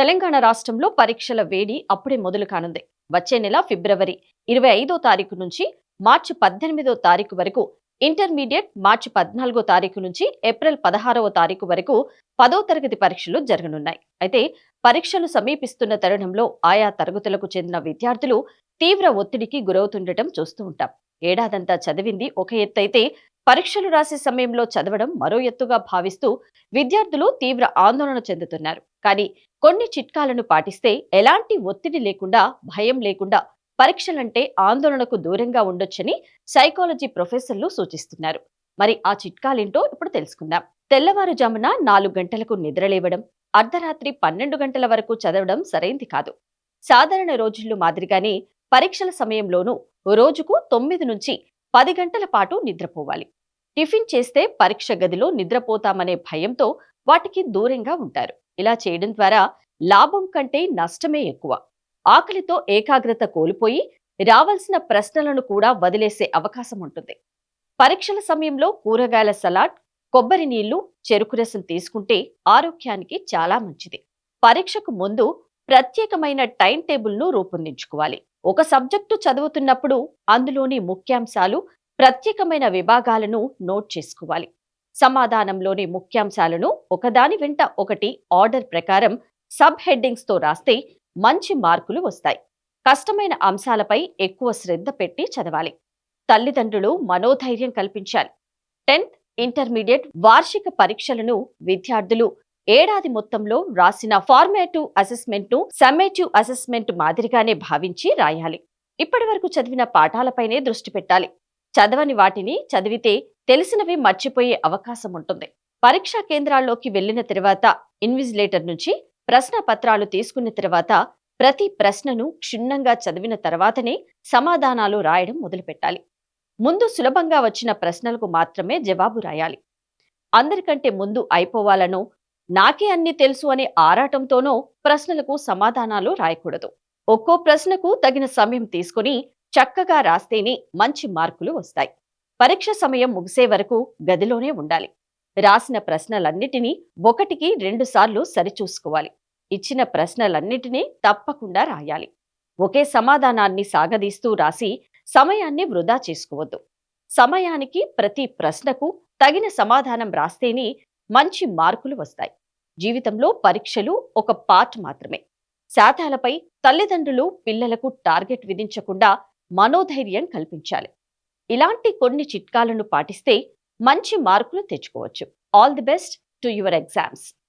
తెలంగాణ రాష్ట్రంలో పరీక్షల వేడి అప్పుడే మొదలు కానుంది. వచ్చే నెల ఫిబ్రవరి ఇరవై ఐదో తారీఖు నుంచి మార్చి పద్దెనిమిదో తారీఖు వరకు ఇంటర్మీడియట్ మార్చి పద్నాలుగో తారీఖు నుంచి ఏప్రిల్ పదహారవ తారీఖు వరకు పదో తరగతి పరీక్షలు జరగనున్నాయి. అయితే పరీక్షలు సమీపిస్తున్న తరుణంలో ఆయా తరగతులకు చెందిన విద్యార్థులు తీవ్ర ఒత్తిడికి గురవుతుండటం చూస్తూ ఉంటాం. ఏడాదంతా చదివింది ఒక ఎత్తైతే పరీక్షలు రాసే సమయంలో చదవడం మరో ఎత్తుగా భావిస్తూ విద్యార్థులు తీవ్ర ఆందోళన చెందుతున్నారు. కానీ కొన్ని చిట్కాలను పాటిస్తే ఎలాంటి ఒత్తిడి లేకుండా భయం లేకుండా పరీక్షలంటే ఆందోళనకు దూరంగా ఉండొచ్చని సైకాలజీ ప్రొఫెసర్లు సూచిస్తున్నారు. మరి ఆ చిట్కాలేంటో ఇప్పుడు తెలుసుకుందాం. తెల్లవారుజామున నాలుగు గంటలకు నిద్రలేవడం అర్ధరాత్రి పన్నెండు గంటల వరకు చదవడం సరైంది కాదు. సాధారణ రోజుల్లో మాదిరిగానే పరీక్షల సమయంలోనూ రోజుకు తొమ్మిది నుంచి పది గంటల పాటు నిద్రపోవాలి. టిఫిన్ చేస్తే పరీక్ష గదిలో నిద్రపోతామనే భయంతో వాటికి దూరంగా ఉంటారు. ఇలా చేయడం ద్వారా లాభం కంటే నష్టమే ఎక్కువ. ఆకలితో ఏకాగ్రత కోల్పోయి రావాల్సిన ప్రశ్నలను కూడా వదిలేసే అవకాశం ఉంటుంది. పరీక్షల సమయంలో కూరగాయల సలాడ్ కొబ్బరి నీళ్ళు చెరుకు రసం తీసుకుంటే ఆరోగ్యానికి చాలా మంచిది. పరీక్షకు ముందు ప్రత్యేకమైన టైం టేబుల్ను రూపొందించుకోవాలి. ఒక సబ్జెక్టు చదువుతున్నప్పుడు అందులోని ముఖ్యాంశాలు ప్రత్యేకమైన విభాగాలను నోట్ చేసుకోవాలి. సమాధానంలోని ముఖ్యాంశాలను ఒకదాని వెంట ఒకటి ఆర్డర్ ప్రకారం సబ్ హెడ్డింగ్స్తో రాస్తే మంచి మార్కులు వస్తాయి. కష్టమైన అంశాలపై ఎక్కువ శ్రద్ధ పెట్టి చదవాలి. తల్లిదండ్రులు మనోధైర్యం కల్పించాలి. టెన్త్ ఇంటర్మీడియట్ వార్షిక పరీక్షలను విద్యార్థులు ఏడాది మొత్తంలో రాసిన ఫార్మేటివ్ అసెస్మెంట్ను సమేటివ్ సమ్మేటివ్ అసెస్మెంట్ మాదిరిగానే భావించి రాయాలి. ఇప్పటి వరకు చదివిన పాఠాలపైనే దృష్టి పెట్టాలి. చదవని వాటిని చదివితే తెలిసినవి మర్చిపోయే అవకాశం ఉంటుంది. పరీక్షా కేంద్రాల్లోకి వెళ్ళిన తర్వాత ఇన్విజిలేటర్ నుంచి ప్రశ్న పత్రాలు తీసుకున్న తర్వాత ప్రతి ప్రశ్నను క్షుణ్ణంగా చదివిన తర్వాతనే సమాధానాలు రాయడం మొదలుపెట్టాలి. ముందు సులభంగా వచ్చిన ప్రశ్నలకు మాత్రమే జవాబు రాయాలి. అందరికంటే ముందు అయిపోవాలనో నాకే అన్ని తెలుసు అనే ఆరాటంతోనో ప్రశ్నలకు సమాధానాలు రాయకూడదు. ఒక్కో ప్రశ్నకు తగిన సమయం తీసుకుని చక్కగా రాస్తేనే మంచి మార్కులు వస్తాయి. పరీక్ష సమయం ముగిసే వరకు గదిలోనే ఉండాలి. రాసిన ప్రశ్నలన్నిటినీ ఒకటికి రెండుసార్లు సరిచూసుకోవాలి. ఇచ్చిన ప్రశ్నలన్నిటినీ తప్పకుండా రాయాలి. ఒకే సమాధానాన్ని సాగదీస్తూ రాసి సమయాన్ని వృధా చేసుకోవద్దు. సమయానికి ప్రతి ప్రశ్నకు తగిన సమాధానం రాస్తేనే మంచి మార్కులు వస్తాయి. జీవితంలో పరీక్షలు ఒక పార్ట్ మాత్రమే. శాతాలపై తల్లిదండ్రులు పిల్లలకు టార్గెట్ విధించకుండా మనోధైర్యం కల్పించాలి. ఇలాంటి కొన్ని చిట్కాలను పాటిస్తే మంచి మార్కులు తెచ్చుకోవచ్చు. All the best to your exams